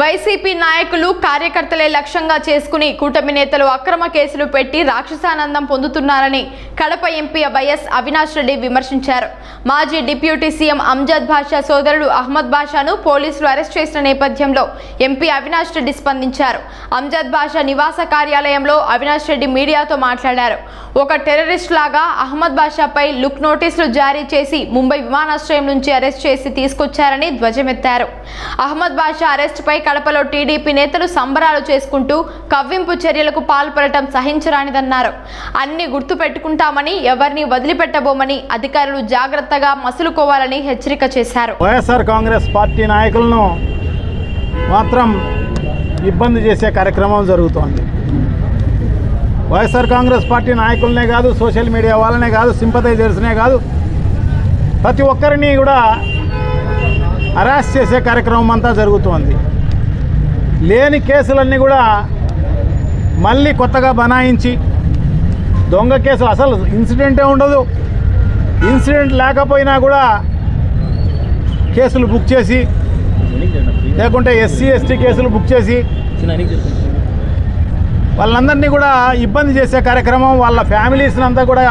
YCP నాయకులు కార్యకర్తలే లక్ష్యంగా చేసుకుని కూటమి నేతలు అక్రమ కేసులు పెట్టి రాక్షసానందం పొందుతున్నారని కడప ఎంపీ వైఎస్ అవినాష్ రెడ్డి విమర్శించారు. మాజీ డిప్యూటీ సీఎం అంజద్ బాషా సోదరుడు అహ్మద్ బాషాను పోలీసులు అరెస్ట్ చేసిన నేపథ్యంలో ఎంపీ అవినాష్ రెడ్డి స్పందించారు. అంజద్ బాషా నివాస కార్యాలయంలో అవినాష్ రెడ్డి మీడియాతో మాట్లాడారు. ఒక టెర్రరిస్ట్ లాగా అహ్మద్ బాషాపై లుక్ నోటీసులు జారీ చేసి ముంబై విమానాశ్రయం నుంచి అరెస్ట్ చేసి తీసుకొచ్చారని ధ్వజమెత్తారు. అహ్మద్ బాషా అరెస్టుపై కడపలో టీడీపీ నేతలు సంబరాలు చేసుకుంటూ కవ్వింపు చర్యలకు పాల్పడటం సహించరానిదన్నారు. అన్ని గుర్తు పెట్టుకుంటామని ఎవరిని వదిలిపెట్టబోమని అధికారులు జాగ్రత్తగా మసులుకోవాలని హెచ్చరిక చేశారు. వైఎస్ఆర్ కాంగ్రెస్ పార్టీ నాయకులను మాత్రం ఇబ్బంది చేసే కార్యక్రమం జరుగుతోంది. వైఎస్ఆర్ కాంగ్రెస్ పార్టీ నాయకులనే కాదు సోషల్ మీడియా వాళ్ళనే కాదు సింపతైజర్స్నే కాదు ప్రతి ఒక్కరిని కూడా అరెస్ట్ చేసే కార్యక్రమం అంతా జరుగుతోంది. లేని కేసులన్నీ కూడా మళ్ళీ కొత్తగా బనాయించి దొంగ కేసులు అసలు ఇన్సిడెంటే ఉండదు. ఇన్సిడెంట్ లేకపోయినా కూడా కేసులు బుక్ చేసి లేకుంటే ఎస్సీ ఎస్టీ కేసులు బుక్ చేసి వాళ్ళందరినీ కూడా ఇబ్బంది చేసే కార్యక్రమం వాళ్ళ ఫ్యామిలీస్ని అంతా కూడా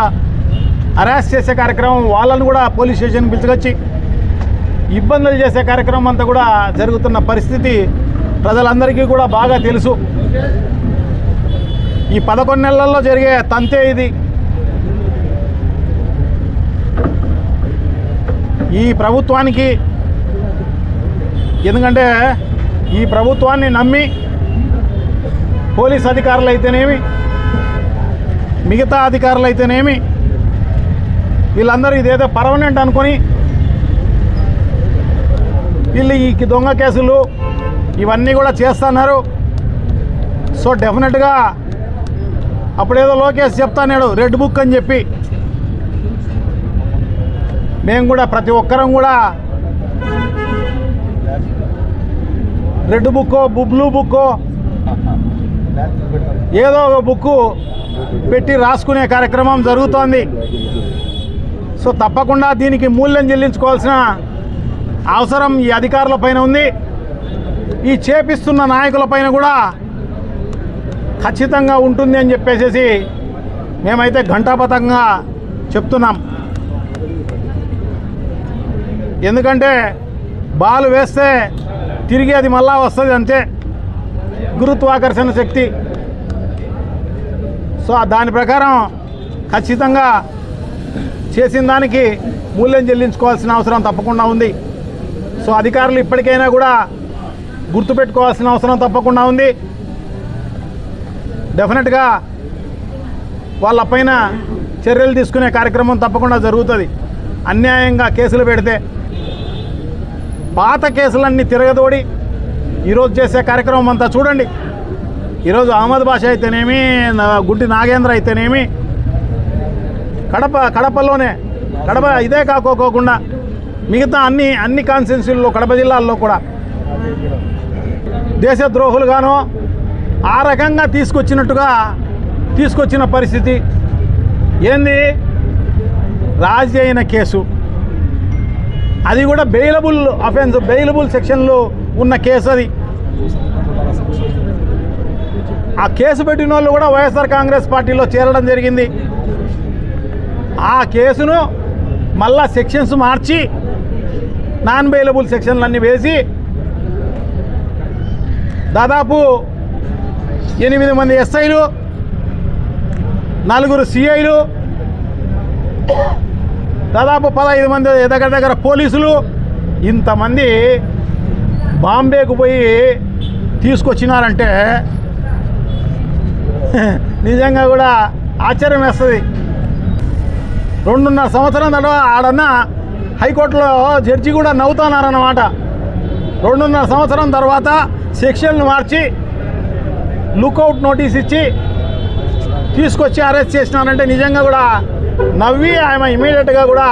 అరెస్ట్ చేసే కార్యక్రమం వాళ్ళని కూడా పోలీస్ స్టేషన్కి పిలుచుకొచ్చి ఇబ్బందులు చేసే కార్యక్రమం అంతా కూడా జరుగుతున్న పరిస్థితి ప్రజలందరికీ కూడా బాగా తెలుసు. ఈ పదకొండు నెలల్లో జరిగే తంతే ఇది. ఈ ప్రభుత్వానికి ఎందుకంటే ఈ ప్రభుత్వాన్ని నమ్మి పోలీస్ అధికారులు అయితేనేమి మిగతా అధికారులు అయితేనేమి వీళ్ళందరూ ఇదేదో పర్మనెంట్ అనుకొని వీళ్ళు ఈ దొంగ కేసులు ఇవన్నీ కూడా చేస్తున్నారు. సో డెఫినెట్గా అప్పుడేదో లోకేష్ చెప్తాన్నాడు రెడ్ బుక్ అని చెప్పి. మేము కూడా ప్రతి ఒక్కరం కూడా రెడ్ బుక్కో బ్లూ బుక్కో ఏదో ఒక బుక్కు పెట్టి రాసుకునే కార్యక్రమం జరుగుతోంది. సో తప్పకుండా దీనికి మూల్యం చెల్లించుకోవాల్సిన అవసరం ఈ అధికారుల పైన ఉంది. ఈ చేపిస్తున్న నాయకుల పైన కూడా ఖచ్చితంగా ఉంటుంది అని చెప్పేసి మేమైతే ఘంటాపథంగా చెప్తున్నాం. ఎందుకంటే బాలు వేస్తే తిరిగి అది మళ్ళా వస్తుంది అంతే. గురుత్వాకర్షణ శక్తి. సో దాని ప్రకారం ఖచ్చితంగా చేసిన దానికి మూల్యం చెల్లించుకోవాల్సిన అవసరం తప్పకుండా ఉంది. సో అధికారులు ఇప్పటికైనా కూడా గుర్తుపెట్టుకోవాల్సిన అవసరం తప్పకుండా ఉంది. డెఫినెట్గా వాళ్ళపైన చర్యలు తీసుకునే కార్యక్రమం తప్పకుండా జరుగుతుంది. అన్యాయంగా కేసులు పెడితే పాత కేసులన్నీ తిరగదోడి ఈరోజు చేసే కార్యక్రమం అంతా చూడండి. ఈరోజు అహ్మద్ భాష అయితేనేమి గుడ్డి నాగేంద్ర అయితేనేమి కడప కడపలోనే కడప ఇదే కాకోకోకుండా మిగతా అన్ని అన్ని కాన్స్టిట్యున్సీల్లో కడప జిల్లాల్లో కూడా దేశద్రోహులుగానో ఆ రకంగా తీసుకొచ్చినట్టుగా తీసుకొచ్చిన పరిస్థితి. ఏంది? రాజీ అయిన కేసు. అది కూడా బెయిలబుల్ అఫెన్స్ బెయిలబుల్ సెక్షన్లో ఉన్న కేసు అది. ఆ కేసు పెట్టిన వాళ్ళు కూడా వైఎస్ఆర్ కాంగ్రెస్ పార్టీలో చేరడం జరిగింది. ఆ కేసును మళ్ళా సెక్షన్స్ మార్చి నాన్ బెయిలబుల్ సెక్షన్లన్నీ వేసి దాదాపు ఎనిమిది మంది ఎస్ఐలు నలుగురు సిఐలు దాదాపు పదహైదు మంది దగ్గర దగ్గర పోలీసులు ఇంతమంది బాంబేకు పోయి తీసుకొచ్చినారంటే నిజంగా కూడా ఆశ్చర్యం వేస్తుంది. రెండున్నర సంవత్సరం తర్వాత ఆడన్న హైకోర్టులో జడ్జి కూడా నవ్వుతున్నారన్నమాట రెండున్నర సంవత్సరం తర్వాత సెక్షన్లు మార్చి లుకౌట్ నోటీస్ ఇచ్చి తీసుకొచ్చి అరెస్ట్ చేసినారంటే నిజంగా కూడా నవ్వి ఆమె ఇమీడియట్గా కూడా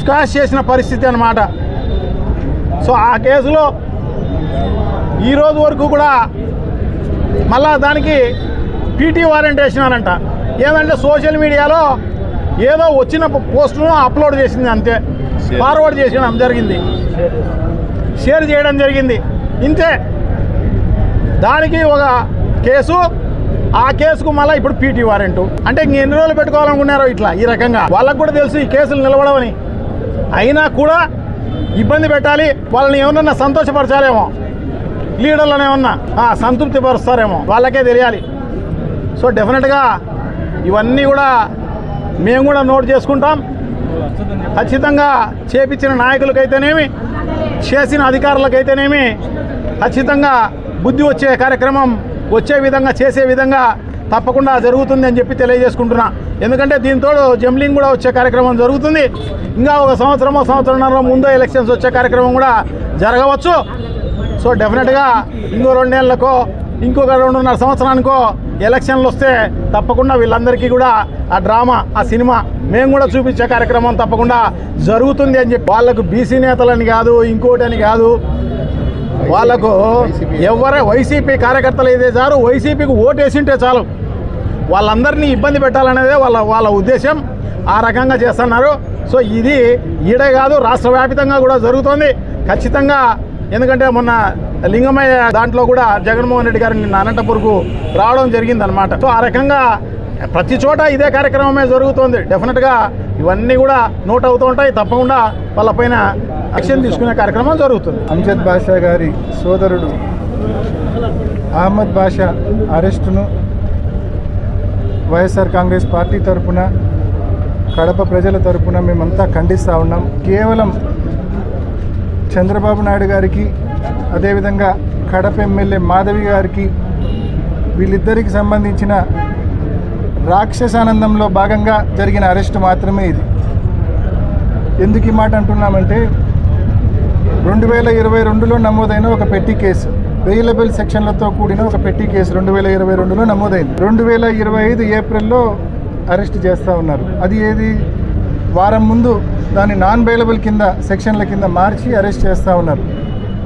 స్క్వాష్ చేసిన పరిస్థితి అన్నమాట. సో ఆ కేసులో ఈ రోజు వరకు కూడా మళ్ళా దానికి పీటీ వారెంట్ వేసినారంట. ఏదంటే సోషల్ మీడియాలో ఏదో వచ్చిన పోస్టును అప్లోడ్ చేసింది అంతే. ఫార్వర్డ్ చేసిన జరిగింది. షేర్ చేయడం జరిగింది. ఇంతే. దానికి ఒక కేసు. ఆ కేసుకు మళ్ళీ ఇప్పుడు పీటీ వారెంట్ అంటే ఇంక ఎన్ని రోజులు పెట్టుకోవాలనుకున్నారో ఇట్లా ఈ రకంగా. వాళ్ళకు కూడా తెలుసు ఈ కేసులు నిలబడవని. అయినా కూడా ఇబ్బంది పెట్టాలి. వాళ్ళని ఏమన్నా సంతోషపరచాలేమో. లీడర్లను ఏమన్నా సంతృప్తి పరుస్తారేమో వాళ్ళకే తెలియాలి. సో డెఫినెట్గా ఇవన్నీ కూడా మేము కూడా నోట్ చేసుకుంటాం. ఖచ్చితంగా చేపించిన నాయకులకైతేనేమి చేసిన అధికారులకైతేనేమి ఖచ్చితంగా బుద్ధి వచ్చే కార్యక్రమం వచ్చే విధంగా చేసే విధంగా తప్పకుండా జరుగుతుంది అని చెప్పి తెలియజేసుకుంటున్నా. ఎందుకంటే దీంతో జంబ్లింగ్ కూడా వచ్చే కార్యక్రమం జరుగుతుంది. ఇంకా ఒక సంవత్సరమో సంవత్సరంన్నర ముందో ఎలక్షన్స్ వచ్చే కార్యక్రమం కూడా జరగవచ్చు. సో డెఫినెట్గా ఇంకో రెండేళ్ళకో ఇంకొక రెండున్నర సంవత్సరానికో ఎలక్షన్లు వస్తే తప్పకుండా వీళ్ళందరికీ కూడా ఆ డ్రామా ఆ సినిమా మేము కూడా చూపించే కార్యక్రమం తప్పకుండా జరుగుతుంది అని చెప్పి వాళ్ళకు బీసీ నేతలని కాదు ఇంకోటి అని కాదు. వాళ్ళకు ఎవరే వైసీపీ కార్యకర్తలు అయితే చాలు వైసీపీకి ఓటేసింటే చాలు. వాళ్ళందరినీ ఇబ్బంది పెట్టాలనేదే వాళ్ళ వాళ్ళ ఉద్దేశం. ఆ రకంగా చేస్తున్నారు. సో ఇది ఈడే కాదు రాష్ట్ర వ్యాపితంగా కూడా జరుగుతుంది. ఖచ్చితంగా ఎందుకంటే మొన్న లింగమయ్య దాంట్లో కూడా జగన్మోహన్ రెడ్డి గారు నిన్న అనంతపూర్కు రావడం జరిగిందనమాట సో ఆ రకంగా ప్రతి చోట ఇదే కార్యక్రమమే జరుగుతోంది. డెఫినెట్గా ఇవన్నీ కూడా నోట్ అవుతూ ఉంటాయి. తప్పకుండా వాళ్ళపైన యాక్షన్ తీసుకునే కార్యక్రమం జరుగుతుంది. అంజద్ బాషా గారి సోదరుడు అహ్మద్ బాషా అరెస్టును వైఎస్ఆర్ కాంగ్రెస్ పార్టీ తరపున కడప ప్రజల తరపున మేమంతా ఖండిస్తూ ఉన్నాం. కేవలం చంద్రబాబు నాయుడు గారికి అదేవిధంగా కడప ఎమ్మెల్యే మాధవి గారికి వీళ్ళిద్దరికి సంబంధించిన రాక్షసానందంలో భాగంగా జరిగిన అరెస్ట్ మాత్రమే ఇది. ఎందుకు ఈ మాట అంటున్నామంటే రెండు వేల ఇరవై రెండులో నమోదైన ఒక పెట్టి కేసు వెయిలబుల్ సెక్షన్లతో కూడిన ఒక పెట్టి కేసు రెండు వేల ఇరవై రెండులో నమోదైంది. రెండు వేల ఇరవై ఐదు ఏప్రిల్లో అరెస్ట్ చేస్తూ ఉన్నారు. అది ఏది? వారం ముందు దాన్ని నాన్ బెయిలబుల్ కింద సెక్షన్ల కింద మార్చి అరెస్ట్ చేస్తూ ఉన్నారు.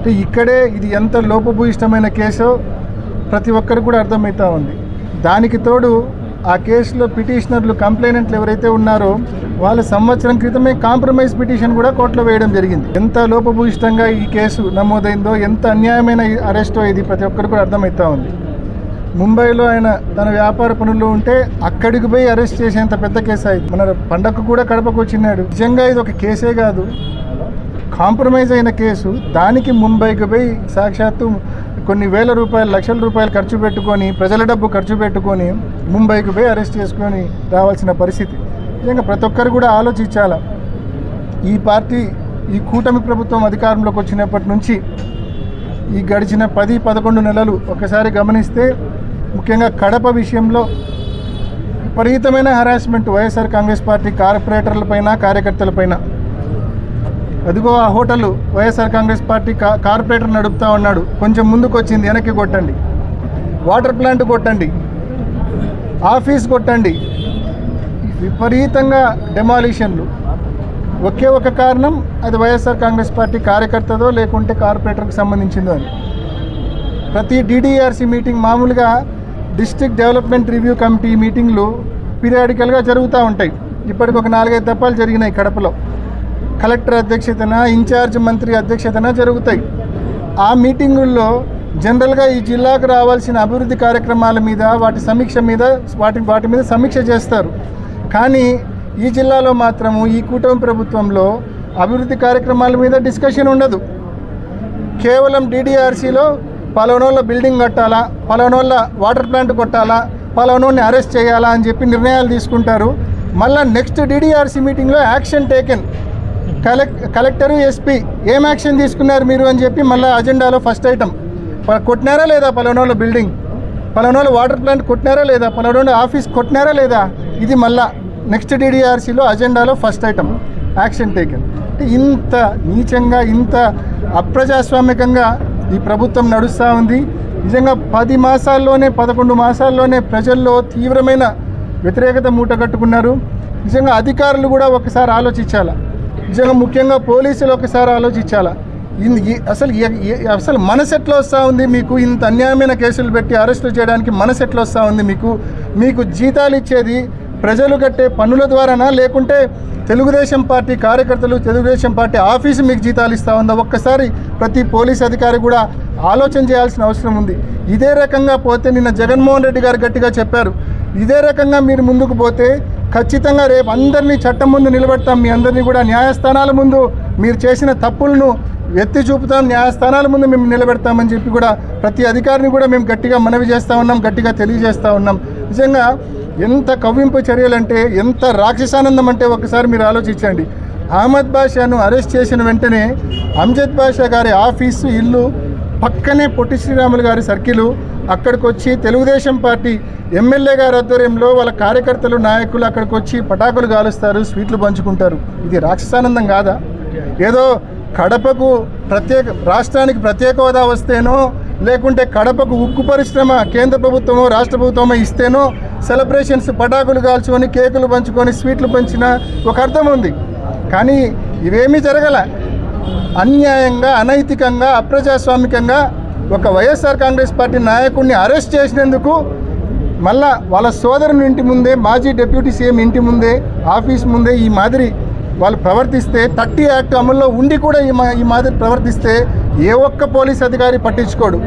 అంటే ఇక్కడే ఇది ఎంత లోపభూయిష్టమైన కేసో ప్రతి ఒక్కరికి కూడా అర్థమవుతూ ఉంది. దానికి తోడు ఆ కేసులో పిటిషనర్లు కంప్లైనెంట్లు ఎవరైతే ఉన్నారో వాళ్ళు సంవత్సరం క్రితమే కాంప్రమైజ్ పిటిషన్ కూడా కోర్టులో వేయడం జరిగింది. ఎంత లోపభూయిష్టంగా ఈ కేసు నమోదైందో ఎంత అన్యాయమైన అరెస్టో ఇది ప్రతి ఒక్కరికి కూడా అర్థమవుతా ఉంది. ముంబైలో ఆయన తన వ్యాపార పనుల్లో ఉంటే అక్కడికి పోయి అరెస్ట్ చేసేంత పెద్ద కేసు అయింది మన పండగకు కూడా కడపకు వచ్చినాడు. నిజంగా ఇది ఒక కేసే కాదు. కాంప్రమైజ్ అయిన కేసు దానికి ముంబైకి పోయి సాక్షాత్తు కొన్ని వేల రూపాయలు లక్షల రూపాయలు ఖర్చు పెట్టుకొని ప్రజల డబ్బు ఖర్చు పెట్టుకొని ముంబైకి పోయి అరెస్ట్ చేసుకొని రావాల్సిన పరిస్థితి. నిజంగా ప్రతి ఒక్కరు కూడా ఆలోచించాల? ఈ పార్టీ ఈ కూటమి ప్రభుత్వం అధికారంలోకి వచ్చినప్పటి నుంచి ఈ గడిచిన పది పదకొండు నెలలు ఒకసారి గమనిస్తే ముఖ్యంగా కడప విషయంలో విపరీతమైన హరాస్మెంట్ వైఎస్ఆర్ కాంగ్రెస్ పార్టీ కార్పొరేటర్లపైన కార్యకర్తలపైన అదిగో ఆ హోటల్ వైఎస్ఆర్ కాంగ్రెస్ పార్టీ కా కార్పొరేటర్ నడుపుతా ఉన్నాడు. కొంచెం ముందుకు వచ్చింది వెనక్కి కొట్టండి. వాటర్ ప్లాంట్ కొట్టండి. ఆఫీస్ కొట్టండి. విపరీతంగా డెమాలిషన్లు. ఒకే ఒక కారణం అది వైఎస్ఆర్ కాంగ్రెస్ పార్టీ కార్యకర్తదో లేకుంటే కార్పొరేటర్కి సంబంధించిందో అని. ప్రతి డిడిఆర్సీ మీటింగ్ మామూలుగా డిస్ట్రిక్ట్ డెవలప్మెంట్ రివ్యూ కమిటీ మీటింగ్లు పీరియాడికల్గా జరుగుతూ ఉంటాయి. ఇప్పటికి ఒక నాలుగైదు దప్పాలు జరిగినాయి కడపలో. కలెక్టర్ అధ్యక్షతన ఇన్ఛార్జ్ మంత్రి అధ్యక్షతన జరుగుతాయి. ఆ మీటింగుల్లో జనరల్గా ఈ జిల్లాకు రావాల్సిన అభివృద్ధి కార్యక్రమాల మీద వాటి సమీక్ష మీద వాటి వాటి మీద సమీక్ష చేస్తారు. కానీ ఈ జిల్లాలో మాత్రము ఈ కూటమి ప్రభుత్వంలో అభివృద్ధి కార్యక్రమాల మీద డిస్కషన్ ఉండదు. కేవలం డీడీఆర్సీలో పలానోళ్ళ బిల్డింగ్ కట్టాలా పలానోళ్ళ వాటర్ ప్లాంట్ కొట్టాలా పలవనోళ్ళని అరెస్ట్ చేయాలా అని చెప్పి నిర్ణయాలు తీసుకుంటారు. మళ్ళీ నెక్స్ట్ డీడీఆర్సీ మీటింగ్లో యాక్షన్ టేకెన్. కలెక్ కలెక్టరు ఎస్పీ ఏం యాక్షన్ తీసుకున్నారు మీరు అని చెప్పి మళ్ళీ అజెండాలో ఫస్ట్ ఐటమ్. కొట్టినారా లేదా పలానోళ్ళ బిల్డింగ్? పలానోళ్ళ వాటర్ ప్లాంట్ కొట్టినారా లేదా? పలానోళ్ళ ఆఫీస్ కొట్టినారా లేదా? ఇది మళ్ళా నెక్స్ట్ డిడిఆర్సీలో అజెండాలో ఫస్ట్ ఐటమ్. Action taken. అంటే ఇంత నీచంగా ఇంత అప్రజాస్వామికంగా ఈ ప్రభుత్వం నడుస్తూ ఉంది. నిజంగా పది మాసాల్లోనే పదకొండు మాసాల్లోనే ప్రజల్లో తీవ్రమైన వ్యతిరేకత మూట కట్టుకున్నారు. నిజంగా అధికారులు కూడా ఒకసారి ఆలోచించాలా? నిజంగా ముఖ్యంగా పోలీసులు ఒకసారి ఆలోచించాలా? అసలు ఏ- అసలు మనసు ఎట్లా వస్తూ ఉంది మీకు? ఇంత అన్యాయమైన కేసులు పెట్టి అరెస్టులు చేయడానికి మనసు ఎట్లా వస్తూ ఉంది మీకు? మీకు జీతాలు ఇచ్చేది ప్రజలు కట్టే పన్నుల ద్వారానా? లేకుంటే తెలుగుదేశం పార్టీ కార్యకర్తలు తెలుగుదేశం పార్టీ ఆఫీసు మీకు జీతాలు ఇస్తూ ఉందా? ఒక్కసారి ప్రతి పోలీస్ అధికారి కూడా ఆలోచన చేయాల్సిన అవసరం ఉంది. ఇదే రకంగా పోతే నిన్న జగన్మోహన్ రెడ్డి గారు గట్టిగా చెప్పారు. ఇదే రకంగా మీరు ముందుకు పోతే ఖచ్చితంగా రేపు అందరినీ చట్టం ముందు నిలబెడతాం. మీ అందరినీ కూడా న్యాయస్థానాల ముందు మీరు చేసిన తప్పులను ఎత్తి చూపుతాం. న్యాయస్థానాల ముందు మేము నిలబెడతామని చెప్పి కూడా ప్రతి అధికారిని కూడా మేము గట్టిగా మనవి చేస్తూ ఉన్నాం గట్టిగా తెలియజేస్తూ ఉన్నాం. నిజంగా ఎంత కవ్వింపు చర్యలంటే ఎంత రాక్షసానందం అంటే ఒకసారి మీరు ఆలోచించండి. అహ్మద్ బాషాను అరెస్ట్ చేసిన వెంటనే అంజద్ బాషా గారి ఆఫీసు ఇల్లు పక్కనే పొట్టి శ్రీరాములు గారి సర్కిలు అక్కడికి వచ్చి తెలుగుదేశం పార్టీ ఎమ్మెల్యే గారి ఆధ్వర్యంలో వాళ్ళ కార్యకర్తలు నాయకులు అక్కడికి వచ్చి పటాకులు కాలుస్తారు స్వీట్లు పంచుకుంటారు. ఇది రాక్షసానందం కాదా? ఏదో కడపకు ప్రత్యేక రాష్ట్రానికి ప్రత్యేక హోదా వస్తేనో లేకుంటే కడపకు ఉక్కు పరిశ్రమ కేంద్ర ప్రభుత్వమో రాష్ట్ర ప్రభుత్వమో ఇస్తేనో సెలబ్రేషన్స్ పటాకులు కాల్చుకొని కేకులు పంచుకొని స్వీట్లు పంచిన ఒక అర్థం ఉంది. కానీ ఇవేమీ జరగల. అన్యాయంగా అనైతికంగా అప్రజాస్వామికంగా ఒక వైఎస్ఆర్ కాంగ్రెస్ పార్టీ నాయకుడిని అరెస్ట్ చేసినందుకు మళ్ళా వాళ్ళ సోదరుని ఇంటి ముందే మాజీ డిప్యూటీ సీఎం ఇంటి ముందే ఆఫీస్ ముందే ఈ మాదిరి వాళ్ళు ప్రవర్తిస్తే థర్టీ యాక్ట్ అమల్లో ఉండి కూడా ఈ మా ఈ మాదిరి ప్రవర్తిస్తే ఏ ఒక్క పోలీస్ అధికారి పట్టించుకోడు.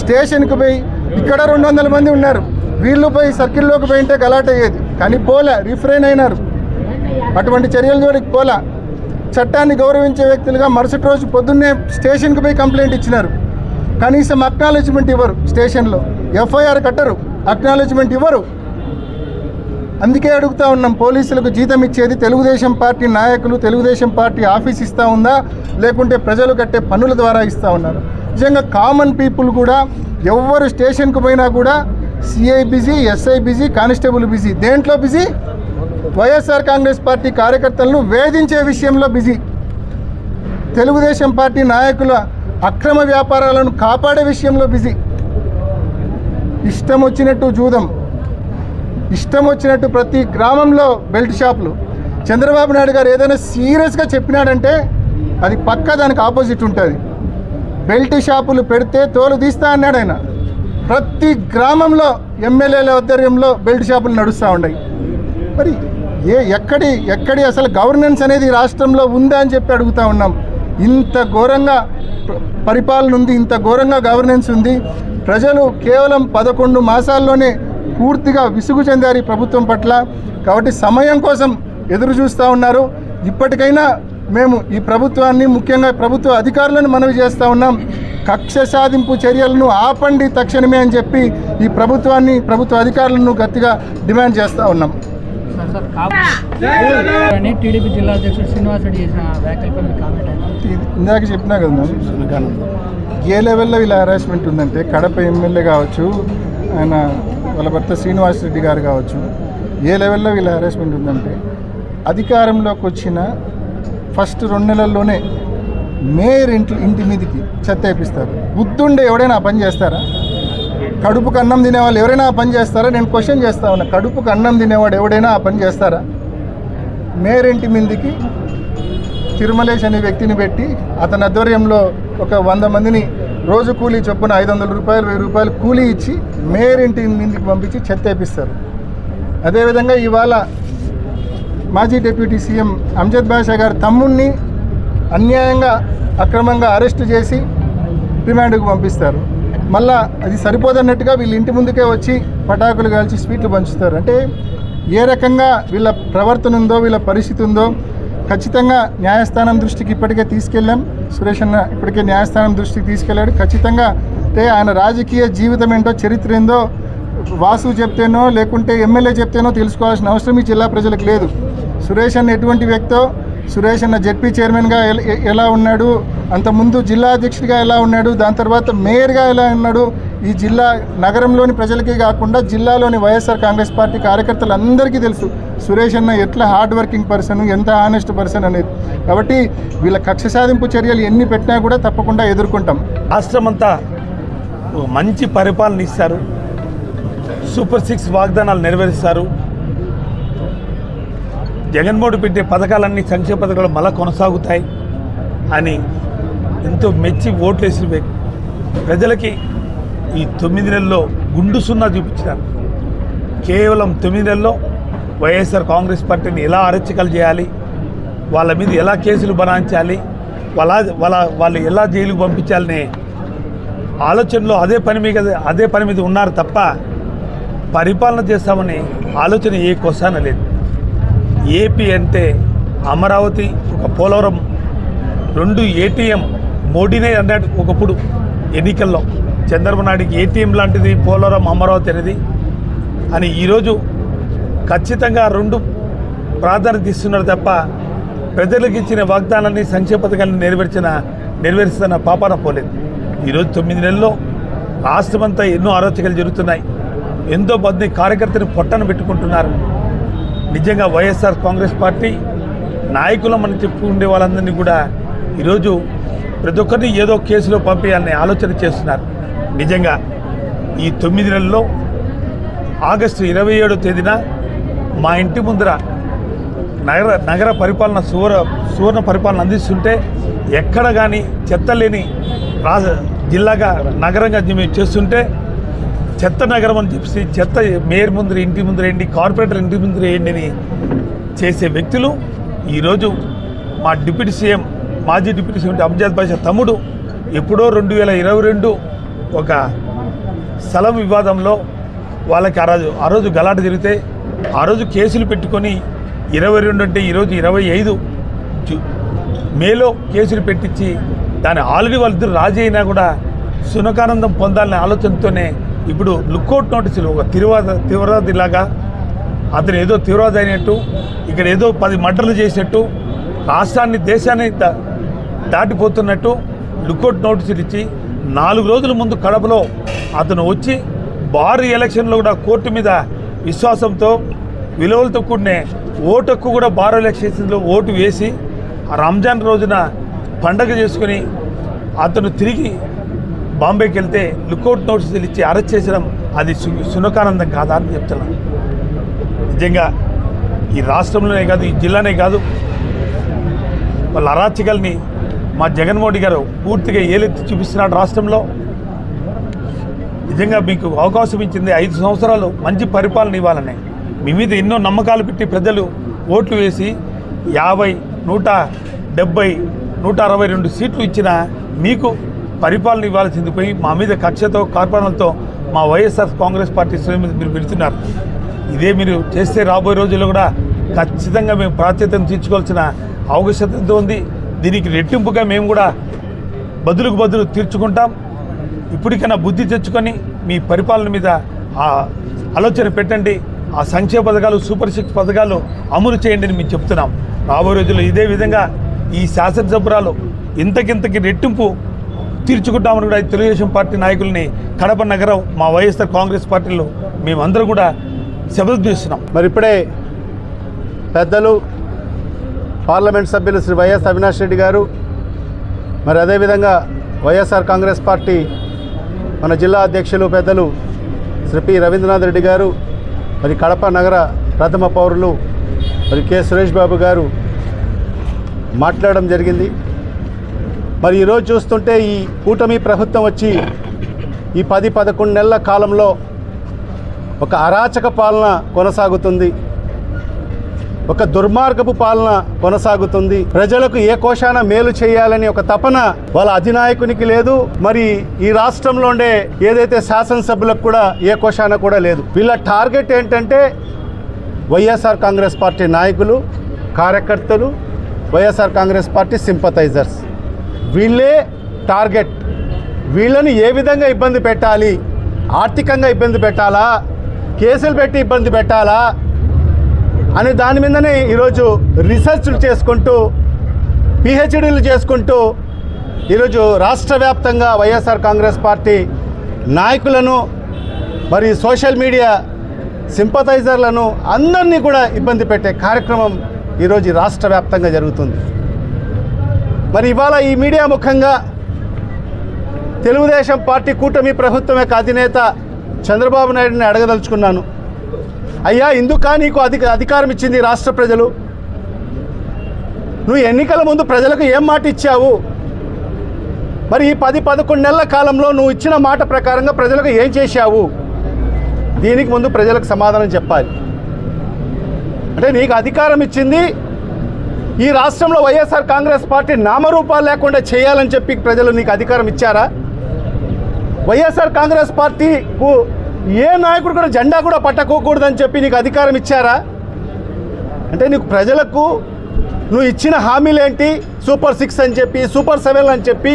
స్టేషన్కి పోయి ఇక్కడ రెండు వందల మంది ఉన్నారు. వీళ్ళు పోయి సర్కిల్లోకి పోయింటే గలాట్ అయ్యేది. కానీ పోలే రిఫ్రైన్ అయినారు. అటువంటి చర్యల జోలికి పోలా. చట్టాన్ని గౌరవించే వ్యక్తులుగా మరుసటి రోజు పొద్దున్నే స్టేషన్కి పోయి కంప్లైంట్ ఇచ్చినారు. కనీసం అక్నాలెడ్జ్మెంట్ ఇవ్వరు స్టేషన్లో. ఎఫ్ఐఆర్ కట్టరు అక్నాలెడ్జ్మెంట్ ఇవ్వరు. అందుకే అడుగుతా ఉన్నాం పోలీసులకు జీతం ఇచ్చేది తెలుగుదేశం పార్టీ నాయకులు తెలుగుదేశం పార్టీ ఆఫీస్ ఇస్తూ ఉందా? లేకుంటే ప్రజలు కట్టే పన్నుల ద్వారా ఇస్తూ ఉన్నారు. నిజంగా కామన్ పీపుల్ కూడా ఎవ్వరు స్టేషన్కు పోయినా కూడా CI busy SI busy constable busy దేంట్లో బిజీ వైఎస్ఆర్ కాంగ్రెస్ పార్టీ కార్యకర్తలను వేధించే విషయంలో బిజీ తెలుగుదేశం పార్టీ నాయకుల అక్రమ వ్యాపారాలను కాపాడే విషయంలో బిజీ. ఇష్టం వచ్చినట్టు జూదం. ఇష్టం వచ్చినట్టు ప్రతి గ్రామంలో బెల్ట్ షాపులు. చంద్రబాబు నాయుడు గారు ఏదైనా సీరియస్గా చెప్పినాడంటే అది పక్క దానికి ఆపోజిట్ ఉంటుంది. బెల్ట్ షాపులు పెడితే తోలు తీస్తా అన్నాడు ఆయన. ప్రతి గ్రామంలో ఎమ్మెల్యేల ఆధ్వర్యంలో బెల్ట్ షాపులు నడుస్తూ ఉన్నాయి. మరి ఏ ఎక్కడి ఎక్కడి అసలు గవర్నెన్స్ అనేది రాష్ట్రంలో ఉందా అని చెప్పి అడుగుతా ఉన్నాం. ఇంత ఘోరంగా పరిపాలన ఉంది ఇంత ఘోరంగా గవర్నెన్స్ ఉంది. ప్రజలు కేవలం పదకొండు మాసాల్లోనే పూర్తిగా విసుగు చెందారు ఈ ప్రభుత్వం పట్ల. కాబట్టి సమయం కోసం ఎదురు చూస్తూ ఉన్నారు. ఇప్పటికైనా మేము ఈ ప్రభుత్వాన్ని ముఖ్యంగా ప్రభుత్వ అధికారులను మనవి చేస్తూ ఉన్నాం. కక్ష సాధింపు చర్యలను ఆపండి తక్షణమే అని చెప్పి ఈ ప్రభుత్వాన్ని ప్రభుత్వ అధికారులను గట్టిగా డిమాండ్ చేస్తూ ఉన్నాం. అని టీడీపీ జిల్లా అధ్యక్షుడు శ్రీనివాస్ రెడ్డి చేసిన వ్యాఖ్యలపై మీ కామెంట్ ఇందాక చెప్పినా కదా. ఏ లెవెల్లో ఇలా హరాస్మెంట్ ఉందంటే కడప ఎమ్మెల్యే కావచ్చు ఆయన వాళ్ళ భర్త శ్రీనివాస్ రెడ్డి గారు కావచ్చు ఏ లెవెల్లో వీళ్ళ హరాస్మెంట్ ఉందంటే అధికారంలోకి వచ్చిన ఫస్ట్ రెండు నెలల్లోనే మేయర్ ఇంటి ఇంటి మీదకి చెత్త వేపిస్తారు. బుద్ధుండే ఎవడైనా పని చేస్తారా? కడుపుకు అన్నం తినేవాళ్ళు ఎవరైనా ఆ పని చేస్తారా? నేను క్వశ్చన్ చేస్తా ఉన్నా. కడుపుకు అన్నం తినేవాడు ఎవడైనా ఆ పని చేస్తారా? మేరింటి మీదికి మీదకి తిరుమలేష్ అనే వ్యక్తిని పెట్టి అతని ఆధ్వర్యంలో ఒక వంద మందిని రోజు కూలీ చొప్పున ఐదు వందల రూపాయలు వెయ్యి రూపాయలు కూలీ ఇచ్చి మేరింటి మీదికి మీదకి పంపించి చెత్త వేపిస్తారు. అదేవిధంగా ఇవాళ మాజీ డిప్యూటీ సీఎం అంజద్ బాషా గారి తమ్ముణ్ణి అన్యాయంగా అక్రమంగా అరెస్టు చేసి రిమాండ్కు పంపిస్తారు. మళ్ళా అది సరిపోదన్నట్టుగా వీళ్ళ ఇంటి ముందుకే వచ్చి పటాకులు కాల్చి స్వీట్లు పంచుతారు. అంటే ఏ రకంగా వీళ్ళ ప్రవర్తన ఉందో వీళ్ళ పరిస్థితి ఉందో ఖచ్చితంగా న్యాయస్థానం దృష్టికి ఇప్పటికే తీసుకెళ్ళాం. సురేష్ అన్న ఇప్పటికే న్యాయస్థానం దృష్టికి తీసుకెళ్ళాడు. ఖచ్చితంగా అంటే ఆయన రాజకీయ జీవితం ఏంటో చరిత్ర ఏందో వాసు చెప్తేనో లేకుంటే ఎమ్మెల్యే చెప్తేనో తెలుసుకోవాల్సిన అవసరం ఈ జిల్లా ప్రజలకు లేదు. సురేష్ అన్న ఎటువంటి వ్యక్తో సురేష్ అన్న జెడ్పీ చైర్మన్గా ఎలా ఉన్నాడు? అంతకుముందు జిల్లా అధ్యక్షుడిగా ఎలా ఉన్నాడు? దాని తర్వాత మేయర్గా ఎలా ఉన్నాడు? ఈ జిల్లా నగరంలోని ప్రజలకే కాకుండా జిల్లాలోని వైఎస్ఆర్ కాంగ్రెస్ పార్టీ కార్యకర్తలందరికీ తెలుసు సురేష్ అన్న ఎట్లా హార్డ్ వర్కింగ్ పర్సన్ ఎంత ఆనెస్ట్ పర్సన్ అనేది. కాబట్టి వీళ్ళ కక్ష సాధింపు చర్యలు ఎన్ని పెట్టినా కూడా తప్పకుండా ఎదుర్కొంటాం. రాష్ట్రమంతా మంచి పరిపాలన ఇస్తారు. సూపర్ సిక్స్ వాగ్దానాలు నెరవేరుస్తారు. జగన్మోహన్ పెట్టే పథకాలన్నీ సంక్షేమ పథకాలు మళ్ళా కొనసాగుతాయి అని ఎంతో మెచ్చి ఓట్లేసిన వ్యక్తి ప్రజలకి ఈ తొమ్మిది నెలల్లో గుండు సున్నా చూపించినారు. కేవలం తొమ్మిది నెలల్లో వైఎస్ఆర్ కాంగ్రెస్ పార్టీని ఎలా అరచకలు చేయాలి వాళ్ళ మీద ఎలా కేసులు బనాయించాలి వాళ్ళ వాళ్ళ వాళ్ళు ఎలా జైలుకు పంపించాలనే ఆలోచనలో అదే పని మీద అదే పని మీద ఉన్నారు తప్ప పరిపాలన చేస్తామని ఆలోచన ఏ కొసాన లేదు. ఏపీ అంటే అమరావతి ఒక పోలవరం రెండు ఏటీఎం మోడీనే అన్నాడు ఒకప్పుడు ఎన్నికల్లో. చంద్రబాబు నాయుడికి ఏటీఎం లాంటిది పోలవరం అమరావతి అనేది. అని ఈరోజు ఖచ్చితంగా రెండు ప్రాధాన్యత ఇస్తున్నారు తప్ప ప్రజలకు ఇచ్చిన వాగ్దానాన్ని సంక్షేమ పథకాన్ని నెరవేర్చిన నెరవేరుస్తున్న పాపాన పోలేదు. ఈరోజు తొమ్మిది నెలల్లో రాష్ట్రమంతా ఎన్నో ఆలోచనలు జరుగుతున్నాయి. ఎంతో మంది కార్యకర్తలు పొట్టను పెట్టుకుంటున్నారు. నిజంగా వైఎస్ఆర్ కాంగ్రెస్ పార్టీ నాయకులం అని చెప్పుకుండే వాళ్ళందరినీ కూడా ఈరోజు ప్రతి ఒక్కరిని ఏదో కేసులో పంపేయాలని ఆలోచన చేస్తున్నారు. నిజంగా ఈ తొమ్మిది నెలల్లో ఆగస్టు ఇరవై ఏడో తేదీన మా ఇంటి ముందర నగర నగర పరిపాలన సువర సువర్ణ పరిపాలన అందిస్తుంటే ఎక్కడ కానీ చెత్త లేని రాజ జిల్లాగా నగరంగా మేము చేస్తుంటే చెత్త నగరం అని చెప్పి చెత్త మేయర్ ముందర ఇంటి ముందర వేయండి కార్పొరేటర్ ఇంటి ముందర వేయండి అని చేసే వ్యక్తులు. ఈరోజు మా డిప్యూటీ సీఎం మాజీ డిప్యూటీ సీఎం అమ్జద్ బాషా తమ్ముడు ఎప్పుడో రెండు వేల ఇరవై రెండు ఒక స్థలం వివాదంలో వాళ్ళకి ఆ రోజు ఆ రోజు గలాట జరిగితే ఆ రోజు కేసులు పెట్టుకొని ఇరవై రెండు అంటే ఈరోజు ఇరవై ఐదు మేలో కేసులు పెట్టించి దాని ఆల్రెడీ వాళ్ళిద్దరు రాజీ అయినా కూడా సునకానందం పొందాలనే ఆలోచనతోనే ఇప్పుడు లుక్అవుట్ నోటీసులు ఒక తీవ్రవాద తీవ్రవాదిలాగా అతను ఏదో తీవ్రవాది అయినట్టు ఇక్కడ ఏదో పది మర్డర్లు చేసినట్టు రాష్ట్రాన్ని దేశాన్ని దా- దాటిపోతున్నట్టు లుక్అవుట్ నోటీసులు ఇచ్చి నాలుగు రోజుల ముందు కడపలో అతను వచ్చి భారీ ఎలక్షన్లో కూడా కోర్టు మీద విశ్వాసంతో విలువలతో కూడిన ఓటుకు కూడా భారీ ఎలక్షన్స్లో ఓటు వేసి రంజాన్ రోజున పండగ చేసుకుని అతను తిరిగి బాంబేకి వెళ్తే లుక్అవుట్ నోటీసులు ఇచ్చి అరెస్ట్ చేసడం అది సునకానందం కాదా అని చెప్తున్నాను నిజంగా ఈ రాష్ట్రంలోనే కాదు ఈ జిల్లానే కాదు వాళ్ళ అరాచకల్ని మా జగన్మోహన్ గారు పూర్తిగా ఏలెత్తి చూపిస్తున్నాడు రాష్ట్రంలో. నిజంగా మీకు అవకాశం ఇచ్చింది ఐదు సంవత్సరాలు మంచి పరిపాలన ఇవ్వాలని. మీ మీద ఎన్నో నమ్మకాలు పెట్టి ప్రజలు ఓట్లు వేసి యాభై నూట డెబ్బై నూట అరవై రెండు సీట్లు ఇచ్చిన మీకు పరిపాలన ఇవ్వాల్సింది పోయి మా మీద కక్షతో కార్పణలతో మా వైఎస్ఆర్ కాంగ్రెస్ పార్టీ శ్రేణి మీద మీరు పెడుతున్నారు. ఇదే మీరు చేస్తే రాబోయే రోజుల్లో కూడా ఖచ్చితంగా మేము ప్రాచుర్యం తీర్చుకోవాల్సిన అవకాశం ఎంతో ఉంది. దీనికి రెట్టింపుగా మేము కూడా బదులుకు బదులు తీర్చుకుంటాం. ఇప్పటికైనా బుద్ధి తెచ్చుకొని మీ పరిపాలన మీద ఆ ఆలోచన పెట్టండి. ఆ సంక్షేమ పథకాలు సూపర్ సిక్స్ పథకాలు అమలు చేయండి అని మేము చెప్తున్నాం. రాబోయే రోజుల్లో ఇదే విధంగా ఈ శాసనసభ్యురాలు ఇంతకింతకి రెట్టింపు తీర్చుకుంటామని కూడా ఈ తెలుగుదేశం పార్టీ నాయకుల్ని కడప నగరం మా వైఎస్ఆర్ కాంగ్రెస్ పార్టీలో మేమందరం కూడా శబ్దిస్తున్నాం మరి ఇప్పుడే పెద్దలు పార్లమెంట్ సభ్యులు శ్రీ వైఎస్ అవినాష్ రెడ్డి గారు మరి అదేవిధంగా వైఎస్ఆర్ కాంగ్రెస్ పార్టీ మన జిల్లా అధ్యక్షులు పెద్దలు శ్రీ పి రవీంద్రనాథ్ రెడ్డి గారు మరి కడప నగర ప్రథమ పౌరులు మరి కె సురేష్ బాబు గారు మాట్లాడడం జరిగింది. మరి ఈరోజు చూస్తుంటే ఈ కూటమి ప్రభుత్వం వచ్చి ఈ పది పదకొండు నెలల కాలంలో ఒక అరాచక పాలన కొనసాగుతుంది. ఒక దుర్మార్గపు పాలన కొనసాగుతుంది. ప్రజలకు ఏ కోశాన మేలు చేయాలని ఒక తపన వాళ్ళ అధినాయకునికి లేదు. మరి ఈ రాష్ట్రంలో ఉండే ఏదైతే శాసనసభ్యులకు కూడా ఏ కోశాన కూడా లేదు. వీళ్ళ టార్గెట్ ఏంటంటే వైఎస్ఆర్ కాంగ్రెస్ పార్టీ నాయకులు కార్యకర్తలు వైఎస్ఆర్ కాంగ్రెస్ పార్టీ సింపథైజర్స్ వీళ్ళే టార్గెట్. వీళ్ళని ఏ విధంగా ఇబ్బంది పెట్టాలి? ఆర్థికంగా ఇబ్బంది పెట్టాలా? కేసులు పెట్టి ఇబ్బంది పెట్టాలా? అనే దాని మీదనే ఈరోజు రీసెర్చ్లు చేసుకుంటూ పిహెచ్డీలు చేసుకుంటూ ఈరోజు రాష్ట్ర వ్యాప్తంగా వైఎస్ఆర్ కాంగ్రెస్ పార్టీ నాయకులను మరి సోషల్ మీడియా సింపథైజర్లను అందరినీ కూడా ఇబ్బంది పెట్టే కార్యక్రమం ఈరోజు రాష్ట్ర వ్యాప్తంగా జరుగుతుంది. మరి ఇవాళ ఈ మీడియా ముఖంగా తెలుగుదేశం పార్టీ కూటమి ప్రభుత్వం యొక్క అధినేత చంద్రబాబు నాయుడిని అడగదలుచుకున్నాను. అయ్యా ఇందుకా నీకు అధిక అధికారం ఇచ్చింది రాష్ట్ర ప్రజలు? నువ్వు ఎన్నికల ముందు ప్రజలకు ఏం మాట ఇచ్చావు? మరి ఈ పది పదకొండు నెలల కాలంలో నువ్వు ఇచ్చిన మాట ప్రకారంగా ప్రజలకు ఏం చేశావు? దీనికి ముందు ప్రజలకు సమాధానం చెప్పాలి. అంటే నీకు అధికారం ఇచ్చింది ఈ రాష్ట్రంలో వైఎస్ఆర్ కాంగ్రెస్ పార్టీ నామరూపాలు లేకుండా చేయాలని చెప్పి ప్రజలు నీకు అధికారం ఇచ్చారా? వైఎస్ఆర్ కాంగ్రెస్ పార్టీకు ఏ నాయకుడు కూడా జెండా కూడా పట్టకోకూడదని చెప్పి నీకు అధికారం ఇచ్చారా? అంటే నీకు ప్రజలకు నువ్వు ఇచ్చిన హామీలేంటి? సూపర్ సిక్స్ అని చెప్పి సూపర్ సెవెన్ అని చెప్పి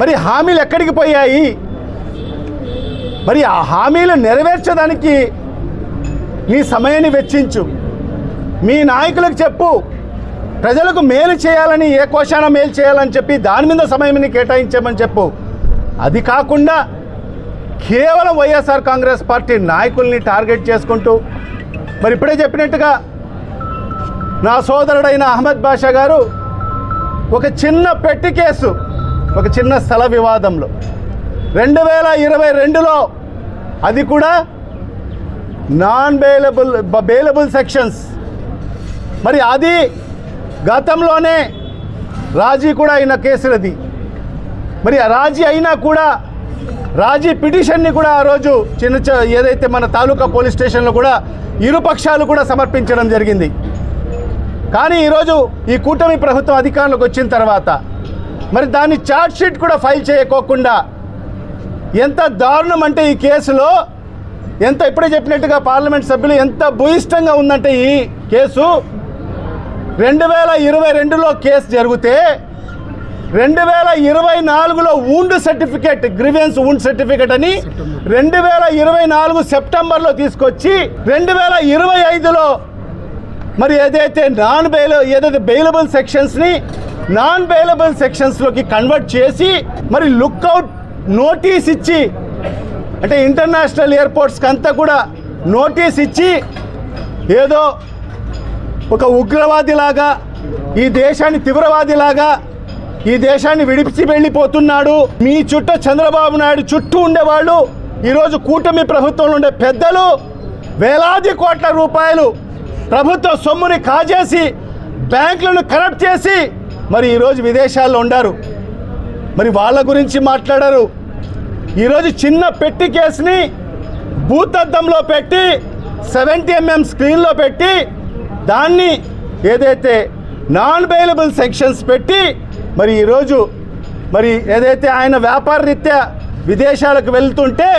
మరి హామీలు ఎక్కడికి పోయాయి? మరి ఆ హామీలు నెరవేర్చడానికి నీ సమయాన్ని వెచ్చించు. మీ నాయకులకు చెప్పు. ప్రజలకు మేలు చేయాలని ఏ కోశాన మేలు చేయాలని చెప్పి దాని మీద సమయాన్ని కేటాయించామని చెప్పు. అది కాకుండా కేవలం వైఎస్ఆర్ కాంగ్రెస్ పార్టీ నాయకుల్ని టార్గెట్ చేసుకుంటూ మరి ఇప్పుడే చెప్పినట్టుగా నా సోదరుడైన అహ్మద్ బాషా గారు ఒక చిన్న పెట్టి కేసు ఒక చిన్న స్థల వివాదంలో. రెండు వేల ఇరవై రెండులో అది కూడా నాన్ బెయిలబుల్ బెయిలబుల్ సెక్షన్స్ మరి అది గతంలోనే రాజీ కూడా అయిన కేసులది. మరి రాజీ అయినా కూడా రాజీ పిటిషన్ని కూడా ఆ రోజు చిన్న ఏదైతే మన తాలూకా పోలీస్ స్టేషన్లో కూడా ఇరు పక్షాలు కూడా సమర్పించడం జరిగింది. కానీ ఈరోజు ఈ కూటమి ప్రభుత్వం అధికారంలోకి వచ్చిన తర్వాత మరి దాన్ని షీట్ కూడా ఫైల్ చేయకోకుండా ఎంత దారుణం అంటే ఈ కేసులో ఎంత ఇప్పుడే చెప్పినట్టుగా పార్లమెంట్ సభ్యులు ఎంత భూయిష్టంగా ఉందంటే ఈ కేసు రెండు వేల ఇరవై రెండులో కేసు జరిగితే రెండు వేల ఇరవై నాలుగులో wound certificate grievance wound certificate అని రెండు వేల ఇరవై నాలుగు సెప్టెంబర్లో తీసుకొచ్చి రెండు వేల ఇరవై ఐదులో మరి ఏదైతే నాన్ బెయిల్ ఏదైతే బెయిలబుల్ సెక్షన్స్ని నాన్ బెయిలబుల్ సెక్షన్స్లోకి కన్వర్ట్ చేసి మరి లుక్అవుట్ నోటీస్ ఇచ్చి అంటే ఇంటర్నేషనల్ ఎయిర్పోర్ట్స్కి అంతా కూడా నోటీస్ ఇచ్చి ఏదో ఒక ఉగ్రవాదిలాగా ఈ దేశాన్ని తీవ్రవాదిలాగా ఈ దేశాన్ని విడిపించి వెళ్ళిపోతున్నాడు. మీ చుట్టూ చంద్రబాబు నాయుడు చుట్టూ ఉండేవాళ్ళు ఈరోజు కూటమి ప్రభుత్వంలో ఉండే పెద్దలు వేలాది కోట్ల రూపాయలు ప్రభుత్వ సొమ్ముని కాజేసి బ్యాంకులను కరప్ట్ చేసి మరి ఈరోజు విదేశాల్లో ఉండారు. మరి వాళ్ళ గురించి మాట్లాడారు. ఈరోజు చిన్న పెట్టి కేసుని భూతద్దంలో పెట్టి సెవెంటీ ఎంఎం స్క్రీన్లో పెట్టి దాన్ని ఏదైతే నాన్ బెయిలబుల్ సెక్షన్స్ పెట్టి మరి ఈరోజు మరి ఏదైతే ఆయన వ్యాపార రీత్యా విదేశాలకు వెళ్తుంటే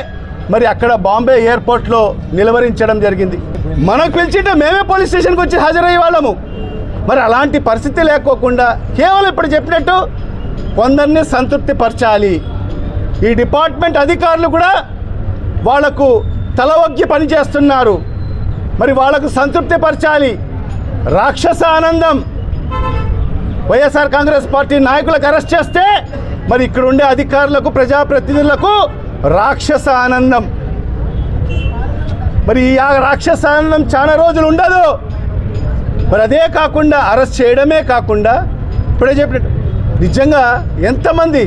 మరి అక్కడ బాంబే ఎయిర్పోర్ట్లో నిలవరించడం జరిగింది. మనకు పిలిచింటే మేమే పోలీస్ స్టేషన్కి వచ్చి హాజరయ్యే వాళ్ళము. మరి అలాంటి పరిస్థితి లేకోకుండా కేవలం ఇప్పుడు చెప్పినట్టు కొందరిని సంతృప్తి పరచాలి ఈ డిపార్ట్మెంట్ అధికారులు కూడా వాళ్ళకు తల ఒగ్గి పనిచేస్తున్నారు. మరి వాళ్ళకు సంతృప్తి పరచాలి రాక్షస ఆనందం వైఎస్ఆర్ కాంగ్రెస్ పార్టీ నాయకులకు అరెస్ట్ చేస్తే మరి ఇక్కడ ఉండే అధికారులకు ప్రజాప్రతినిధులకు రాక్షస ఆనందం మరి ఈ ఆ రాక్షస ఆనందం చాలా రోజులు ఉండదు. మరి అదే కాకుండా అరెస్ట్ చేయడమే కాకుండా ఇప్పుడే చెప్పినట్టు నిజంగా ఎంతమంది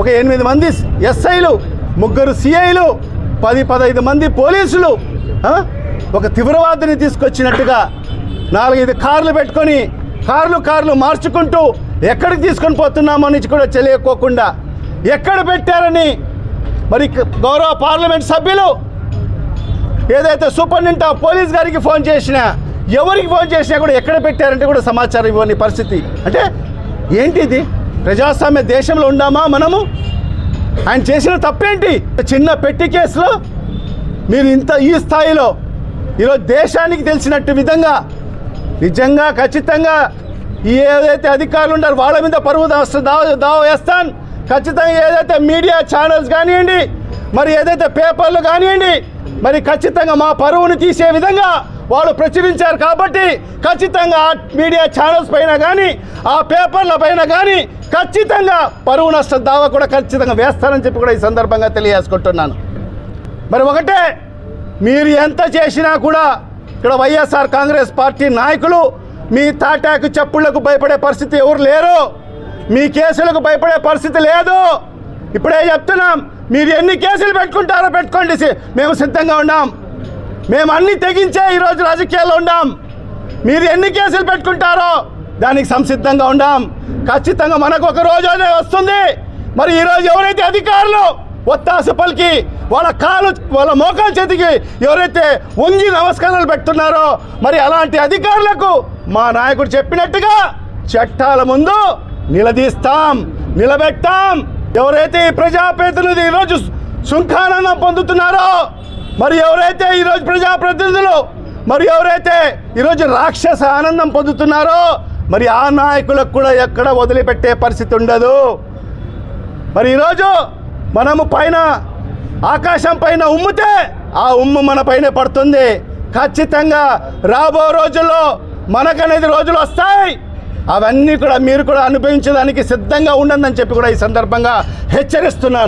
ఒక ఎనిమిది మంది ఎస్ఐలు ముగ్గురు సిఐలు పది పదహైదు మంది పోలీసులు ఒక తీవ్రవాదిని తీసుకొచ్చినట్టుగా నాలుగైదు కార్లు పెట్టుకొని కార్లు కార్లు మార్చుకుంటూ ఎక్కడికి తీసుకొని పోతున్నామో నుంచి కూడా తెలియకోకుండా ఎక్కడ పెట్టారని మరి గౌరవ పార్లమెంట్ సభ్యులు ఏదైతే సూపరింటెండెంట్ ఆఫ్ పోలీస్ గారికి ఫోన్ చేసినా ఎవరికి ఫోన్ చేసినా కూడా ఎక్కడ పెట్టారంటే కూడా సమాచారం ఇవ్వని పరిస్థితి. అంటే ఏంటి ఇది ప్రజాస్వామ్య దేశంలో ఉండామా మనము? ఆయన చేసిన తప్పేంటి? చిన్న పెట్టి కేసులో మీరు ఇంత ఈ స్థాయిలో ఈరోజు దేశానికి తెలిసినట్టు విధంగా నిజంగా ఖచ్చితంగా ఏదైతే అధికారులు ఉంటారో వాళ్ళ మీద పరువు దావ దావ- వేస్తాను. ఖచ్చితంగా ఏదైతే మీడియా ఛానల్స్ కానివ్వండి మరి ఏదైతే పేపర్లు కానివ్వండి మరి ఖచ్చితంగా మా పరువును తీసే విధంగా వాళ్ళు ప్రచురించారు కాబట్టి ఖచ్చితంగా ఆ మీడియా ఛానల్స్ పైన కానీ ఆ పేపర్ల పైన కానీ ఖచ్చితంగా పరువు నష్ట దావా కూడా ఖచ్చితంగా వేస్తారని చెప్పి కూడా ఈ సందర్భంగా తెలియజేసుకుంటున్నాను. మరి ఒకటే మీరు ఎంత చేసినా కూడా ఇక్కడ వైఎస్ఆర్ కాంగ్రెస్ పార్టీ నాయకులు మీ తాటాకు చప్పుళ్ళకు భయపడే పరిస్థితి ఎవరు లేరు? మీ కేసులకు భయపడే పరిస్థితి లేదు. ఇప్పుడే చెప్తున్నాం మీరు ఎన్ని కేసులు పెట్టుకుంటారో పెట్టుకోండి మేము సిద్ధంగా ఉన్నాం. మేము అన్ని తెగించే ఈరోజు రాజకీయాల్లో ఉన్నాం. మీరు ఎన్ని కేసులు పెట్టుకుంటారో దానికి సంసిద్ధంగా ఉన్నాం. ఖచ్చితంగా మనకు ఒక రోజు వస్తుంది. మరి ఈరోజు ఎవరైతే అధికారులు ఒత్తాస పలికి వాళ్ళ కాలు వాళ్ళ మోకాల చేతికి ఎవరైతే వంగి నమస్కారాలు పెడుతున్నారో మరి అలాంటి అధికారులకు మా నాయకుడు చెప్పినట్టుగా చట్టాల ముందు నిలదీస్తాం నిలబెట్టాం. ఎవరైతే ఈ ప్రజాప్రతినిధి ఈరోజు సుంఖానందం పొందుతున్నారో మరి ఎవరైతే ఈరోజు ప్రజాప్రతినిధులు మరి ఎవరైతే ఈరోజు రాక్షస ఆనందం పొందుతున్నారో మరి ఆ నాయకులకు కూడా ఎక్కడ వదిలిపెట్టే పరిస్థితి ఉండదు. మరి ఈరోజు మనము పైన ఆకాశం పైన ఉమ్మితే ఆ ఉమ్ము మన పైన పడుతుంది. ఖచ్చితంగా రాబో రోజుల్లో మనకనేది రోజులు వస్తాయి. అవన్నీ కూడా మీరు కూడా అనుభవించడానికి సిద్ధంగా ఉండండి అని చెప్పి కూడా ఈ సందర్భంగా హెచ్చరిస్తున్నాను.